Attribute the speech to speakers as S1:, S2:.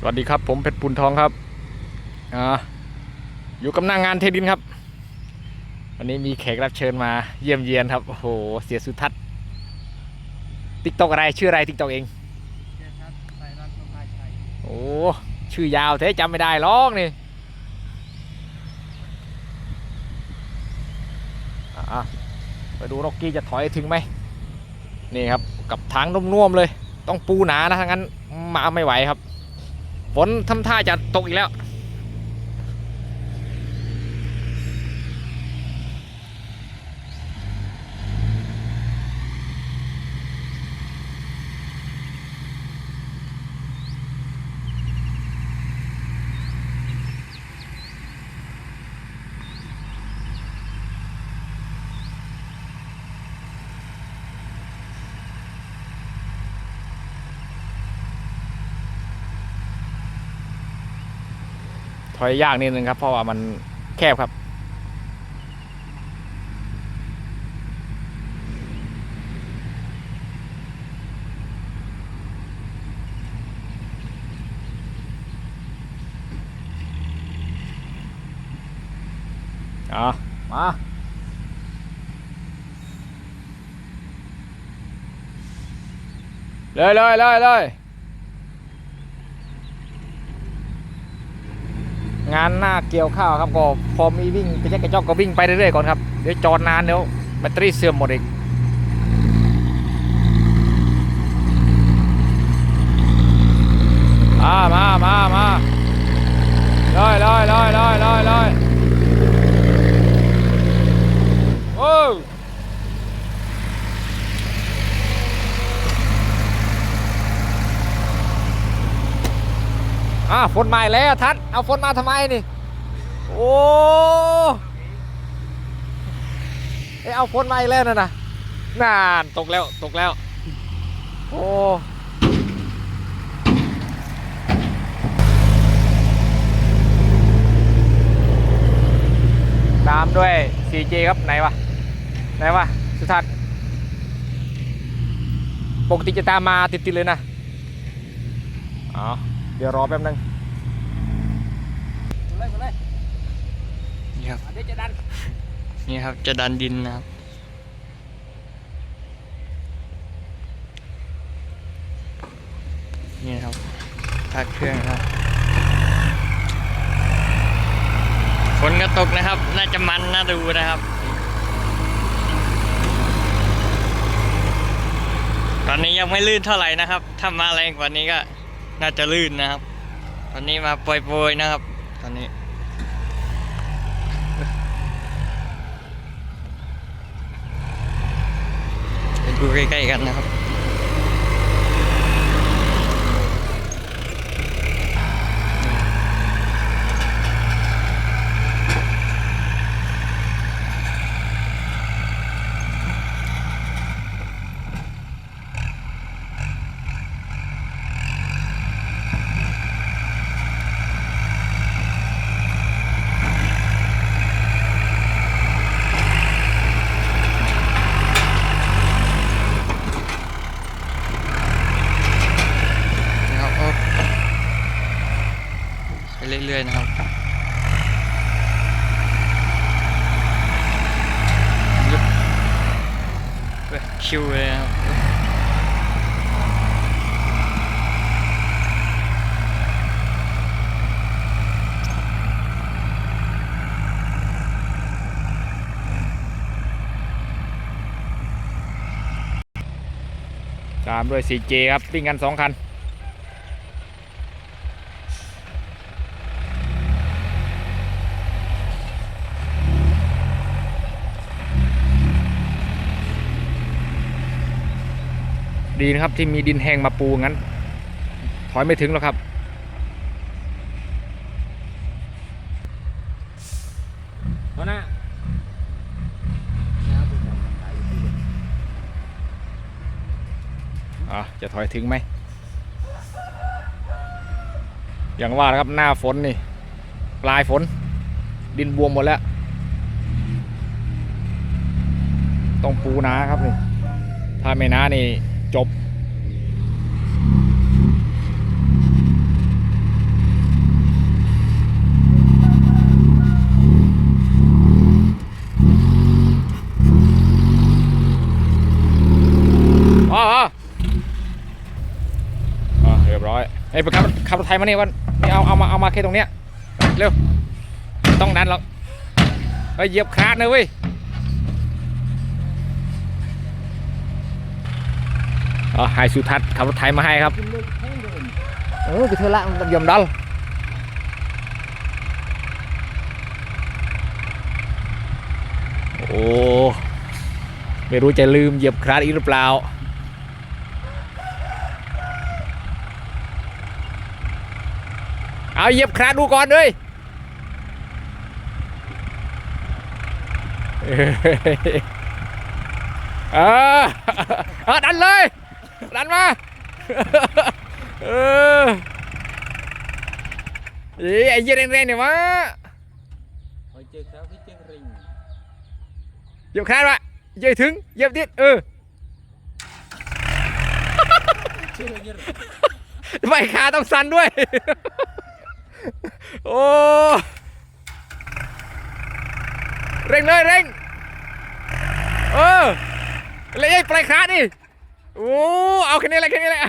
S1: สวัสดีครับผมเพชรปุนทองครับอ่าอยู่กับหน้างงานเทดินครับ วันนี้มีแขกรับเชิญมาเยี่ยมเยียนครับโอ้โหเสียสุทัศน์ติ๊กตอกอะไรชื่ออะไรติ๊กตอกเอง
S2: เจนครับไทยรัฐประภาชัย
S1: โอ้ชื่อยาวแท้จำไม่ได้หรอกนี่อะไปดูร็อกกี้จะถอยถึงไหมนี่ครับกับทางนุ่มๆเลย ต้องปูหนานะถ้างั้นมาไม่ไหวครับ ฝนทำท่าจะตกอีกแล้ว ถอยยากนิดนึงครับ เพราะว่ามันแคบครับ อะ มาเลยเลยเลยเลย งานหน้าเกี่ยวข้าวครับก็พอมีวิ่งกระแจกกระจอกก็วิ่งไปเรื่อยๆก่อนครับเดี๋ยวจอดนานเดี๋ยวแบตเตอรี่เสื่อมหมดอีกมามามามาเลยเลยเลยเลยเลยเลยโอ้อ่า ฝนมาแล้วทัดเอาฝนมาทำไมนี่ โอ้เอ้เอาฝนมาอีกแล้วนั่นนะนานตกแล้วตกแล้ว โอ้ตามด้วย 4J ครับไหนวะไหนวะสุทัศน์ปกติจะตามมาติดๆเลยนะ อ๋อ เดี๋ยวรอแป๊บนึง
S2: มาเลยมาเลย
S3: นี่ ครับ
S2: เดี๋ยวจะดัน
S3: นี่ครับจะดันดินนะครับ นี่ครับพักเครื่องครับฝนก็ตกนะครับ น่าจะมันน่าดูนะครับ ตอนนี้ยังไม่ลื่นเท่าไหร่นะครับ ถ้ามาแรงกว่านี้ก็น่าจะลื่นนะครับ ตอนนี้มาโปรยๆนะครับ ตอนนี้ ดูใกล้ๆกันนะครับนะครับก็ไปเรื่อยๆนะครับยุบ ชิวเลยครับ
S1: ตามด้วย 4J ครับวิ่งกัน 2 คัน ดีนะครับที่มีดินแห้งมาปูงั้น ถอยไม่ถึงหรอกครับหัวหน้าอะจะถอยถึงไหม อย่างว่านะครับหน้าฝนนี่ ปลายฝน ดินบวมหมดแล้ว ต้องปูนาครับนี่ถ้าไม่นานี่ จบ อ๋าเรียบร้อยไอ้ขับขับรถไทยมาเนี่ยวันนี่เอาเอามาเอามาแค่ตรงเนี้ยเร็ว ต้องดันแล้วไปเหยียบคาดนะเว้ย อ๋อให้สุทัศน์ขับรถไทยมาให้ครับเออไปเถอะละมันยอมดัลโอ้ไม่รู้จะลืมเหยียบคลาดอีกหรือเปล่าเอาเหยียบคลาดดูก่อนเลยเอ้ยเออเอาดันเลย ดันมาเออเอ้ยไอ้เหี้ยเร่งๆเนี่ยวะ
S2: โอ้ยเจอครับพี่เจอริง
S1: เหยียบคลาดวะเหยียบถึงเหยียบดิดเออ
S2: เชื่อเยอะ
S1: ไม่ขาต้องสั่นด้วย โอ้ เร่งเลยเร่ง เออ เลยไอ้ปลายขาดิ โอ้เอาแค่นี้แหละแค่นี้แหละ